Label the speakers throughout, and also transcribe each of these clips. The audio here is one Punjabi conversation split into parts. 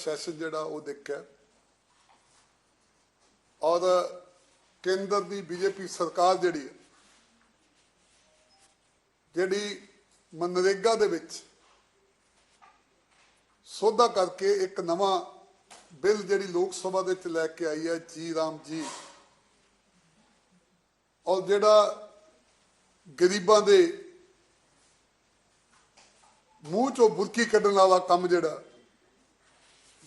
Speaker 1: ਸੈਸ਼ਨ ਜਿਹੜਾ ਉਹ ਦੇਖਿਆ। ਔਰ ਕੇਂਦਰ ਦੀ ਬੀਜੇਪੀ ਸਰਕਾਰ ਜਿਹੜੀ ਜਿਹੜੀ ਮਨਰੇਗਾ ਦੇ ਵਿੱਚ ਸੋਧਾ ਕਰਕੇ ਇੱਕ ਨਵਾਂ ਬਿੱਲ ਜਿਹੜੀ ਲੋਕ ਸਭਾ ਦੇ ਵਿੱਚ ਲੈ ਕੇ ਆਈ ਹੈ, ਜੀ ਰਾਮ ਜੀ। ਔਰ ਜਿਹੜਾ ਗਰੀਬਾਂ ਦੇ ਮੂੰਹ ਚੋਂ ਬੁਰਕੀ ਕੱਢਣ ਵਾਲਾ ਕੰਮ ਜਿਹੜਾ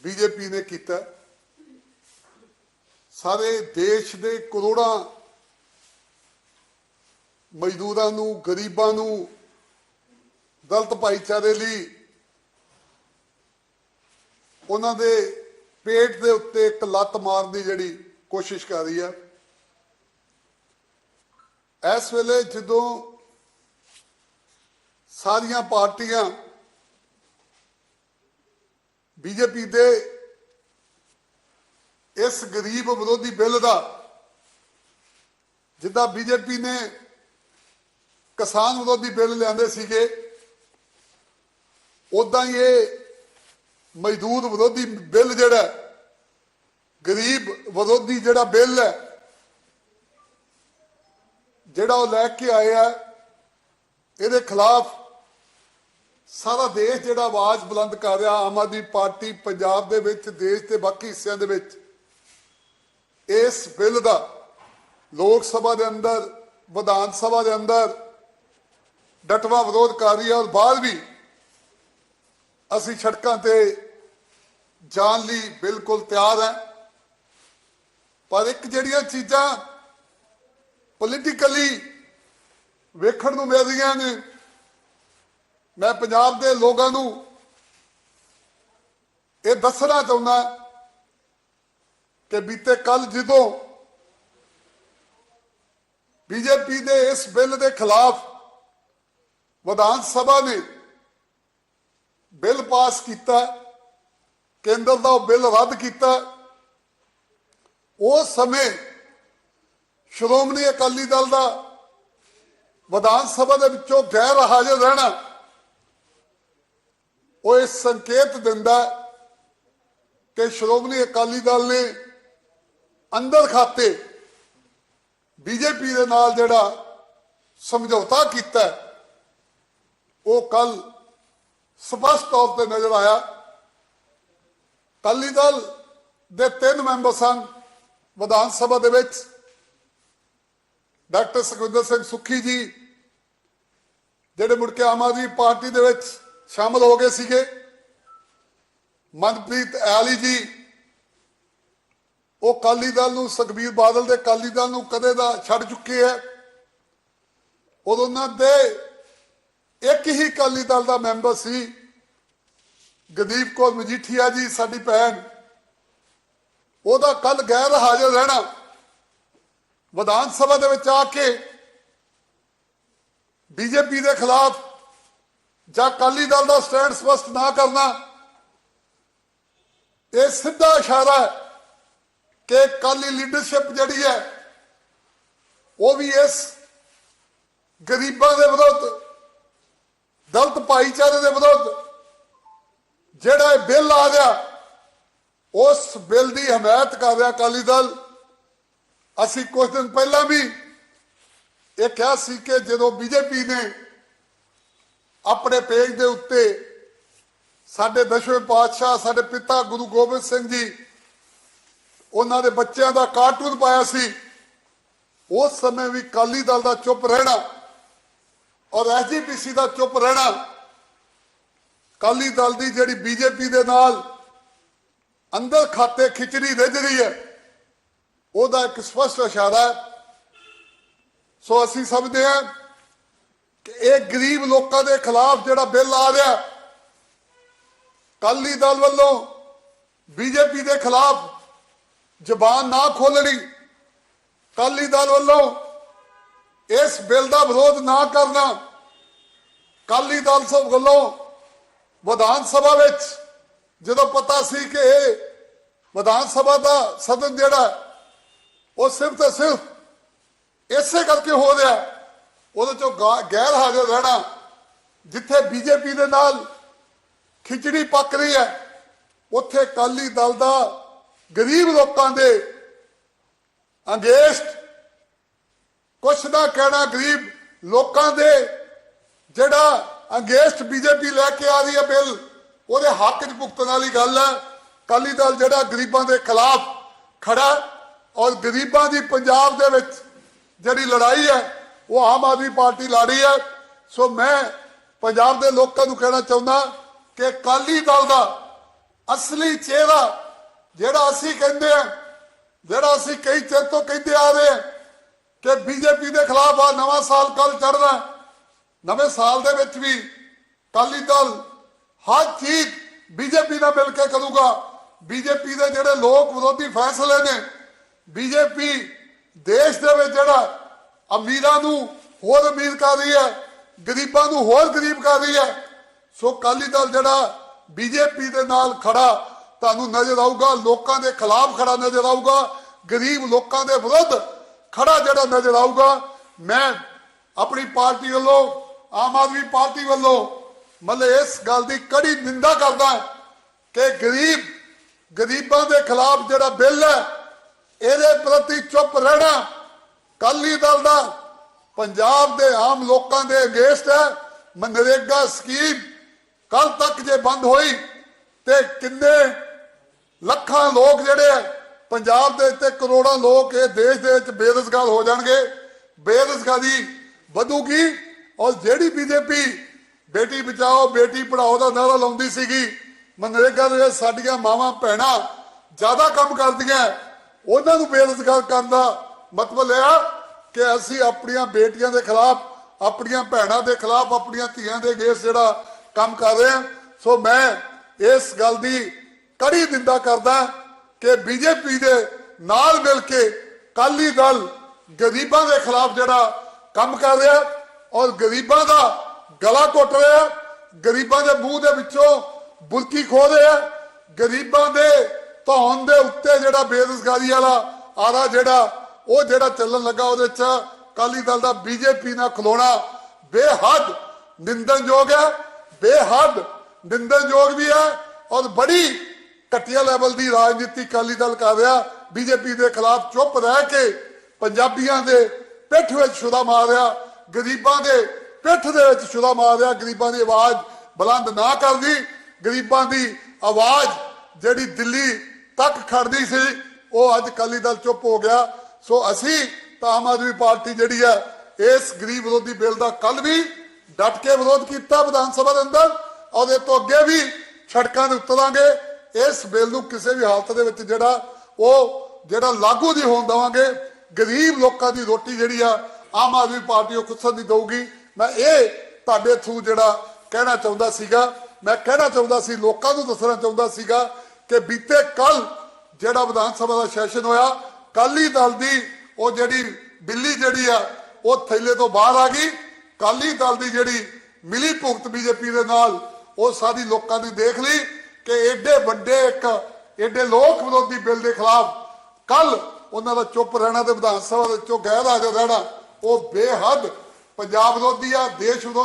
Speaker 1: ਬੀਜੇਪੀ ਨੇ ਕੀਤਾ। ਸਾਰੇ ਦੇਸ਼ ਦੇ ਕਰੋੜਾਂ ਮਜ਼ਦੂਰਾਂ ਨੂੰ, ਗਰੀਬਾਂ ਨੂੰ ਦਲਤ ਭਾਈਚਾਰੇ ਲਈ ਉਹਨਾਂ ਦੇ ਪੇਟ ਦੇ ਉੱਤੇ ਇੱਕ ਲੱਤ ਮਾਰਨ ਦੀ ਜਿਹੜੀ ਕੋਸ਼ਿਸ਼ ਕਰ ਰਹੀ ਹੈ ਇਸ ਵੇਲੇ ਜਦੋਂ ਸਾਰੀਆਂ ਪਾਰਟੀਆਂ ਬੀਜੇਪੀ ਦੇ ਇਸ ਗਰੀਬ ਵਿਰੋਧੀ ਬਿੱਲ ਦਾ, ਜਿੱਦਾਂ ਬੀਜੇਪੀ ਨੇ ਕਿਸਾਨ ਵਿਰੋਧੀ ਬਿੱਲ ਲਿਆਂਦੇ ਸੀਗੇ ਉਦਾਂ ਹੀ ਇਹ ਮਜ਼ਦੂਰ ਵਿਰੋਧੀ ਬਿੱਲ ਜਿਹੜਾ, ਗਰੀਬ ਵਿਰੋਧੀ ਜਿਹੜਾ ਬਿੱਲ ਹੈ, ਜਿਹੜਾ ਉਹ ਲੈ ਕੇ ਆਇਆ ਇਹਦੇ ਖਿਲਾਫ ਸਾਰਾ ਦੇਸ਼ ਜਿਹੜਾ ਆਵਾਜ਼ ਬੁਲੰਦ ਕਰ ਰਿਹਾ, ਆਮ ਆਦਮੀ ਪਾਰਟੀ ਪੰਜਾਬ ਦੇ ਵਿੱਚ, ਦੇਸ਼ ਦੇ ਬਾਕੀ ਹਿੱਸਿਆਂ ਦੇ ਵਿੱਚ, ਇਸ ਬਿੱਲ ਦਾ ਲੋਕ ਸਭਾ ਦੇ ਅੰਦਰ, ਵਿਧਾਨ ਸਭਾ ਦੇ ਅੰਦਰ ਡਟਵਾ ਵਿਰੋਧ ਕਰ ਰਹੀ ਹੈ ਔਰ ਬਾਅਦ ਵੀ ਅਸੀਂ ਸੜਕਾਂ ਤੇ ਜਾਣ ਲਈ ਬਿਲਕੁਲ ਤਿਆਰ ਹੈ। ਪਰ ਇੱਕ ਜਿਹੜੀਆਂ ਚੀਜ਼ਾਂ ਪੋਲੀਟੀਕਲੀ ਵੇਖਣ ਨੂੰ ਮਿਲ ਰਹੀਆਂ ਨੇ ਮੈਂ ਪੰਜਾਬ ਦੇ ਲੋਕਾਂ ਨੂੰ ਇਹ ਦੱਸਣਾ ਚਾਹੁੰਦਾ ਕਿ ਬੀਤੇ ਕੱਲ ਜਦੋਂ ਬੀਜੇਪੀ ਦੇ ਇਸ ਬਿੱਲ ਦੇ ਖਿਲਾਫ ਵਿਧਾਨ ਸਭਾ ਨੇ ਬਿੱਲ ਪਾਸ ਕੀਤਾ, ਕੇਂਦਰ ਦਾ ਉਹ ਬਿੱਲ ਰੱਦ ਕੀਤਾ, ਉਸ ਸਮੇਂ ਸ਼੍ਰੋਮਣੀ ਅਕਾਲੀ ਦਲ ਦਾ ਵਿਧਾਨ ਸਭਾ ਦੇ ਵਿੱਚੋਂ ਗੈਰ ਹਾਜ਼ਰ ਰਹਿਣਾ ਇਹ ਸੰਕੇਤ ਦਿੰਦਾ ਕਿ ਸ਼੍ਰੋਮਣੀ ਅਕਾਲੀ ਦਲ ਨੇ ਅੰਦਰ ਖਾਤੇ ਬੀਜੇਪੀ ਦੇ ਨਾਲ ਜਿਹੜਾ ਸਮਝੌਤਾ ਕੀਤਾ ਉਹ ਕੱਲ ਸਪਸ਼ਟ ਤੌਰ ਤੇ ਨਜ਼ਰ ਆਇਆ। ਅਕਾਲੀ ਦਲ ਦੇ ਤਿੰਨ ਮੈਂਬਰ ਸਨ ਵਿਧਾਨ ਸਭਾ ਦੇ ਵਿੱਚ। ਡਾਕਟਰ ਸੁਖਵਿੰਦਰ ਸਿੰਘ ਸੁੱਖੀ ਜੀ, ਜਿਹੜੇ ਮੁੜ ਕੇ ਆਮ ਆਦਮੀ ਪਾਰਟੀ ਦੇ ਵਿੱਚ ਸ਼ਾਮਲ ਹੋ ਗਏ ਸੀਗੇ। ਮਨਪ੍ਰੀਤ ਐਲੀ ਜੀ, ਉਹ ਕਾਲੀ ਦਲ ਨੂੰ, ਸੁਖਬੀਰ ਬਾਦਲ ਦੇ ਕਾਲੀ ਦਲ ਨੂੰ ਕਦੇ ਦਾ ਛੱਡ ਚੁੱਕੇ ਹੈ ਉਹ ਉਹਨਾਂ ਦੇ ਇੱਕ ਹੀ ਕਾਲੀ ਦਲ ਦਾ ਮੈਂਬਰ ਸੀ ਗਦੀਪ ਕੌਰ ਮਜੀਠੀਆ ਜੀ, ਸਾਡੀ ਭੈਣ। ਉਹਦਾ ਕੱਲ ਗੈਰ ਹਾਜ਼ਰ ਰਹਿਣਾ। ਵਿਧਾਨ ਸਭਾ ਦੇ ਵਿੱਚ ਆ ਕੇ ਬੀਜੇਪੀ ਦੇ ਖਿਲਾਫ ਜਾਂ ਅਕਾਲੀ ਦਲ ਦਾ ਸਟੈਂਡ ਸਪਸ਼ਟ ਨਾ ਕਰਨਾ, ਇਹ ਸਿੱਧਾ ਇਸ਼ਾਰਾ ਹੈ ਕਿ ਅਕਾਲੀ ਲੀਡਰਸ਼ਿਪ ਜਿਹੜੀ ਹੈ, ਉਹ ਵੀ ਇਸ ਗਰੀਬਾਂ ਦੇ ਵਿਰੁੱਧ, ਦਲਤ ਭਾਈਚਾਰੇ ਦੇ ਵਿਰੁੱਧ ਜਿਹੜਾ ਇਹ ਬਿੱਲ ਆ ਗਿਆ ਉਸ ਬਿੱਲ ਦੀ ਹਮਾਇਤ ਕਰ ਰਿਹਾ ਅਕਾਲੀ ਦਲ। ਅਸੀਂ ਕੁਝ ਦਿਨ ਪਹਿਲਾਂ ਵੀ ਇਹ ਕਿਹਾ ਸੀ ਕਿ ਜਦੋਂ ਬੀਜੇਪੀ ਨੇ ਆਪਣੇ ਪੇਜ ਦੇ ਉੱਤੇ ਸਾਡੇ ਦਸ਼ਵੇਂ ਪਾਤਸ਼ਾਹ, ਸਾਡੇ ਪਿਤਾ ਗੁਰੂ ਗੋਬਿੰਦ ਸਿੰਘ ਜੀ, ਉਹਨਾਂ ਦੇ ਬੱਚਿਆਂ ਦਾ ਕਾਰਟੂਨ ਪਾਇਆ ਸੀ। ਉਸ ਸਮੇਂ ਵੀ ਕਾਲੀ ਦਲ ਦਾ ਚੁੱਪ ਰਹਿਣਾ ਔਰ ਐਸਜੀਪੀਸੀ ਦਾ ਚੁੱਪ ਰਹਿਣਾ ਕਾਲੀ ਦਲ ਦੀ ਜਿਹੜੀ ਬੀਜੇਪੀ ਦੇ ਨਾਲ ਅੰਦਰ ਖਾਤੇ ਖਿਚੜੀ ਰਿੱਝ ਰਹੀ ਹੈ, ਉਹਦਾ ਇੱਕ ਸਪਸ਼ਟ ਇਸ਼ਾਰਾ ਹੈ। ਸੋ ਅਸੀਂ ਸਮਝਦੇ ਹਾਂ ਕਿ ਇਹ ਗਰੀਬ ਲੋਕਾਂ ਦੇ ਖਿਲਾਫ ਜਿਹੜਾ ਬਿੱਲ ਆ ਰਿਹਾ ਕਾਲੀ ਦਲ ਵੱਲੋਂ ਬੀਜੇਪੀ ਦੇ ਖਿਲਾਫ ਜ਼ਬਾਨ ਨਾ ਖੋਲਣੀ ਕਾਲੀ ਦਲ ਵੱਲੋਂ ਇਸ ਬਿੱਲ ਦਾ ਵਿਰੋਧ ਨਾ ਕਰਨਾ ਕਾਲੀ ਦਲ ਸਭ ਵੱਲੋਂ ਵਿਧਾਨ ਸਭਾ ਵਿੱਚ ਜਦੋਂ ਪਤਾ ਸੀ ਕਿ ਇਹ ਵਿਧਾਨ ਸਭਾ ਦਾ ਸਦਨ ਜਿਹੜਾ, ਉਹ ਸਿਰਫ ਤੇ ਸਿਰਫ ਇਸੇ ਕਰਕੇ ਹੋ ਰਿਹਾ। ਉਹਦੇ ਚੋਂ ਗੈਰ ਹਾਜ਼ਰ ਰਹਿਣਾ, ਜਿੱਥੇ ਬੀਜੇਪੀ ਦੇ ਨਾਲ ਖਿਚੜੀ ਪੱਕ ਰਹੀ ਹੈ, ਉੱਥੇ ਕਾਲੀ ਦਲ ਦਾ ਗਰੀਬ ਲੋਕਾਂ ਦੇ ਅੰਗੇਸ਼ਟ ਕੁਛ ਨਾ ਕਹਿਣਾ ਗਰੀਬ ਲੋਕਾਂ ਦੇ, ਜਿਹੜਾ ਅੰਗੇਸ਼ਟ ਬੀਜੇਪੀ ਲੈ ਕੇ ਆ ਰਹੀ ਹੈ ਬਿੱਲ, ਉਹਦੇ ਹੱਕ 'ਚ ਭੁਗਤਣ ਵਾਲੀ ਗੱਲ ਹੈ। ਕਾਲੀ ਦਲ ਜਿਹੜਾ ਗਰੀਬਾਂ ਦੇ ਖਿਲਾਫ ਖੜਾ ਔਰ ਗਰੀਬਾਂ ਦੀ ਪੰਜਾਬ ਦੇ ਵਿੱਚ ਜਿਹੜੀ ਲੜਾਈ ਹੈ ਉਹ ਆਮ ਆਦਮੀ ਪਾਰਟੀ ਲੜ ਰਹੀ ਹੈ। ਸੋ ਮੈਂ ਪੰਜਾਬ ਦੇ ਲੋਕਾਂ ਨੂੰ ਕਹਿਣਾ ਚਾਹੁੰਦਾ ਕਿ ਕਾਲੀ ਦਲ ਦਾ ਅਸਲੀ ਚਿਹਰਾ ਜਿਹੜਾ ਅਸੀਂ ਕਹਿੰਦੇ ਆ ਜਿਹੜਾ ਅਸੀਂ ਕਈ ਚਿਰ ਤੋਂ ਕਹਿੰਦੇ ਆ ਰਹੇ ਹਾਂ ਕਿ ਬੀਜੇਪੀ ਦੇ ਖਿਲਾਫ ਆ, ਨਵਾਂ ਸਾਲ ਕੱਲ ਚੜਨਾ ਨਵੇਂ ਸਾਲ ਦੇ ਵਿੱਚ ਵੀ ਕਾਲੀ ਦਲ ਹਰ ਚੀਜ਼ ਬੀਜੇਪੀ ਨਾਲ ਮਿਲ ਕੇ ਕਰੂਗਾ। ਬੀਜੇਪੀ ਦੇ ਜਿਹੜੇ ਲੋਕ ਵਿਰੋਧੀ ਫੈਸਲੇ ਨੇ, ਬੀਜੇਪੀ ਦੇਸ਼ ਦੇ ਵਿੱਚ ਜਿਹੜਾ ਅਮੀਰਾਂ ਨੂੰ ਹੋਰ ਅਮੀਰ ਕਰ ਰਹੀ ਹੈ, ਗਰੀਬਾਂ ਨੂੰ ਹੋਰ ਗਰੀਬ ਕਰ ਰਹੀ ਹੈ। ਸੋ ਕਾਲੀ ਦਲ ਜਿਹੜਾ ਬੀਜੇਪੀ ਦੇ ਨਾਲ ਖੜਾ, ਤੁਹਾਨੂੰ ਨਜ਼ਰ ਆਊਗਾ, ਲੋਕਾਂ ਦੇ ਖਿਲਾਫ ਖੜਾ ਨਜ਼ਰ ਆਊਗਾ, ਗਰੀਬ ਲੋਕਾਂ ਦੇ ਵਿਰੁੱਧ ਖੜਾ ਜਿਹੜਾ ਨਜ਼ਰ ਆਊਗਾ। ਮੈਂ ਆਪਣੀ ਪਾਰਟੀ ਵੱਲੋਂ, ਆਮ ਆਦਮੀ ਪਾਰਟੀ ਵੱਲੋਂ ਮਤਲਬ ਇਸ ਗੱਲ ਦੀ ਕੜੀ ਨਿੰਦਾ ਕਰਦਾ ਕਿ ਗਰੀਬ, ਗਰੀਬਾਂ ਦੇ ਖਿਲਾਫ ਜਿਹੜਾ ਬਿੱਲ ਹੈ, ਇਹਦੇ ਪ੍ਰਤੀ ਚੁੱਪ ਰਹਿਣਾ ਕਾਲੀ ਦਲ ਦਾ ਪੰਜਾਬ ਦੇ ਆਮ ਲੋਕਾਂ ਦੇ ਅਗੇਂਸਟ ਹੈ। ਮਨਰੇਗਾ ਸਕੀਮ ਕੱਲ ਤੱਕ ਜੇ ਬੰਦ ਹੋਈ ਤੇ ਕਿੰਨੇ ਲੱਖਾਂ ਲੋਕ ਜਿਹੜੇ ਪੰਜਾਬ ਦੇ ਤੇ ਕਰੋੜਾਂ ਲੋਕ ਇਹ ਦੇਸ਼ ਦੇ ਵਿੱਚ ਬੇਰੁਜ਼ਗਾਰ ਹੋ ਜਾਣਗੇ। ਬੇਰੁਜ਼ਗਾਰੀ ਵਧੂਗੀ ਔਰ ਜਿਹੜੀ ਬੀਜੇਪੀ ਬੇਟੀ ਬਚਾਓ, ਬੇਟੀ ਪੜਾਓ ਦਾ ਨਾਰਾ ਲਾਉਂਦੀ ਸੀਗੀ, ਮਨਰੇਗਾ ਦੇ ਸਾਡੀਆਂ ਮਾਵਾਂ, ਭੈਣਾਂ ਜ਼ਿਆਦਾ ਕੰਮ ਕਰਦੀਆਂ, ਉਹਨਾਂ ਨੂੰ ਬੇਰੁਜ਼ਗਾਰ ਕਰਨ ਦਾ ਮਤਲਬ ਇਹ ਆ ਕਿ ਅਸੀਂ ਆਪਣੀਆਂ ਬੇਟੀਆਂ ਦੇ ਖਿਲਾਫ, ਆਪਣੀਆਂ ਭੈਣਾਂ ਦੇ ਖਿਲਾਫ, ਆਪਣੀਆਂ ਧੀਆਂ ਦੇ ਅਗੇਂਸਟ ਜਿਹੜਾ ਕੰਮ ਕਰ ਰਹੇ ਹਾਂ ਸੋ ਮੈਂ ਇਸ ਗੱਲ ਦੀ ਕੜੀ ਨਿੰਦਾ ਕਰਦਾ ਕਿ ਬੀਜੇਪੀ ਦੇ ਨਾਲ ਮਿਲ ਕੇ ਕਾਲੀ ਦਲ ਗਰੀਬਾਂ ਦੇ ਖਿਲਾਫ ਜਿਹੜਾ ਕੰਮ ਕਰ ਰਿਹਾ ਔਰ ਗਰੀਬਾਂ ਦਾ ਗਲਾ ਘੁੱਟ ਰਿਹਾ, ਗਰੀਬਾਂ ਦੇ ਮੂੰਹ ਦੇ ਵਿੱਚੋਂ ਬੁਲਕੀ ਖੋ ਰਿਹਾ, ਗਰੀਬਾਂ ਦੇ ਧੌਣ ਦੇ ਉੱਤੇ ਜਿਹੜਾ ਬੇਰੁਜ਼ਗਾਰੀ ਵਾਲਾ ਆਰਾ ਜਿਹੜਾ ਉਹ ਜਿਹੜਾ ਚੱਲਣ ਲੱਗਾ ਉਹਦੇ ਚ ਕਾਲੀ ਦਲ ਦਾ ਬੀਜੇਪੀ ਨਾਲ ਖਲੋਣਾ ਬੇਹੱਦ ਨਿੰਦਨਯੋਗ ਹੈ, ਬੇਹੱਦ ਨਿੰਦਨਯੋਗ ਵੀ ਹੈ ਔਰ ਬੜੀ ਘਟੀਆ ਲੈਵਲ ਦੀ ਰਾਜਨੀਤੀ ਕਾਲੀ ਦਲ ਕਰ ਰਿਹਾ। ਬੀਜੇਪੀ ਦੇ ਖਿਲਾਫ ਚੁੱਪ ਰਹਿ ਕੇ ਪੰਜਾਬੀਆਂ ਦੇ ਪਿੱਠ ਵਿੱਚ ਛੁਰਾ ਮਾਰ ਰਿਹਾ, ਗਰੀਬਾਂ ਦੇ ਪਿੱਠ ਦੇ ਵਿੱਚ ਛੁਰਾ ਮਾਰ ਰਿਹਾ, ਗਰੀਬਾਂ ਦੀ ਆਵਾਜ਼ ਬੁਲੰਦ ਨਾ ਕਰਦੀ। ਗਰੀਬਾਂ ਦੀ ਆਵਾਜ਼ ਜਿਹੜੀ ਦਿੱਲੀ ਤੱਕ ਖੜਦੀ ਸੀ, ਉਹ ਅੱਜ ਕਾਲੀ ਦਲ ਚੁੱਪ ਹੋ ਗਿਆ। ਸੋ ਅਸੀਂ ਤਾਂ ਆਮ ਆਦਮੀ ਪਾਰਟੀ ਜਿਹੜੀ ਹੈ, ਇਸ ਗਰੀਬ ਵਿਰੋਧੀ ਬਿੱਲ ਦਾ ਕੱਲ ਵੀ ਡਟ ਕੇ ਵਿਰੋਧ ਕੀਤਾ ਵਿਧਾਨ ਸਭਾ ਦੇ ਅੰਦਰ। ਔਰ ਇਹ ਤੋਂ ਅੱਗੇ ਵੀ ਸੜਕਾਂ ਦੇ ਉਤਰਾਂਗੇ ਇਸ ਬਿੱਲ ਨੂੰ ਕਿਸੇ ਵੀ ਹਾਲਤ ਦੇ ਵਿੱਚ ਜਿਹੜਾ, ਉਹ ਜਿਹੜਾ ਲਾਗੂ ਨਹੀਂ ਹੋਣ ਦੇਵਾਂਗੇ। ਗਰੀਬ ਲੋਕਾਂ ਦੀ ਰੋਟੀ ਜਿਹੜੀ ਆ, ਆਮ ਆਦਮੀ ਪਾਰਟੀ ਉਹ ਖੁਦ ਨਹੀਂ ਦਊਗੀ। ਮੈਂ ਇਹ ਤੁਹਾਡੇ ਥਰੂ ਜਿਹੜਾ ਕਹਿਣਾ ਚਾਹੁੰਦਾ ਸੀਗਾ, ਮੈਂ ਕਹਿਣਾ ਚਾਹੁੰਦਾ ਸੀ, ਲੋਕਾਂ ਨੂੰ ਦੱਸਣਾ ਚਾਹੁੰਦਾ ਸੀਗਾ ਕਿ ਬੀਤੇ ਕੱਲ ਜਿਹੜਾ ਵਿਧਾਨ ਸਭਾ ਦਾ ਸੈਸ਼ਨ ਹੋਇਆ ਕਾਲੀ ਦਲ ਦੀ ਉਹ ਜਿਹੜੀ ਬਿੱਲੀ ਜਿਹੜੀ ਆ, ਉਹ ਥੈਲੇ ਤੋਂ ਬਾਹਰ ਆ ਗਈ। ਕਾਲੀ ਦਲ ਦੀ ਜਿਹੜੀ ਮਿਲੀ ਭੁਗਤ ਬੀਜੇਪੀ ਦੇ ਨਾਲ, ਉਹ ਸਾਰੀ ਲੋਕਾਂ ਨੇ ਦੇਖ ਲਈ ਕਿ ਐਡੇ ਵੱਡੇ ਇੱਕ ਐਡੇ ਲੋਕ ਵਿਰੋਧੀ ਬਿੱਲ ਦੇ ਖਿਲਾਫ ਕੱਲ ਉਹਨਾਂ ਦਾ ਚੁੱਪ ਰਹਿਣਾ ਤੇ ਵਿਧਾਨ ਸਭਾ ਦੇ ਵਿੱਚੋਂ ਗੈਰ ਹਾਜ਼ਰ ਰਹਿਣਾ, ਉਹ ਬੇਹੱਦ ਪੰਜਾਬ ਵਿਰੋਧੀ ਆ, ਦੇਸ਼ ਵਿਰੋਧੀ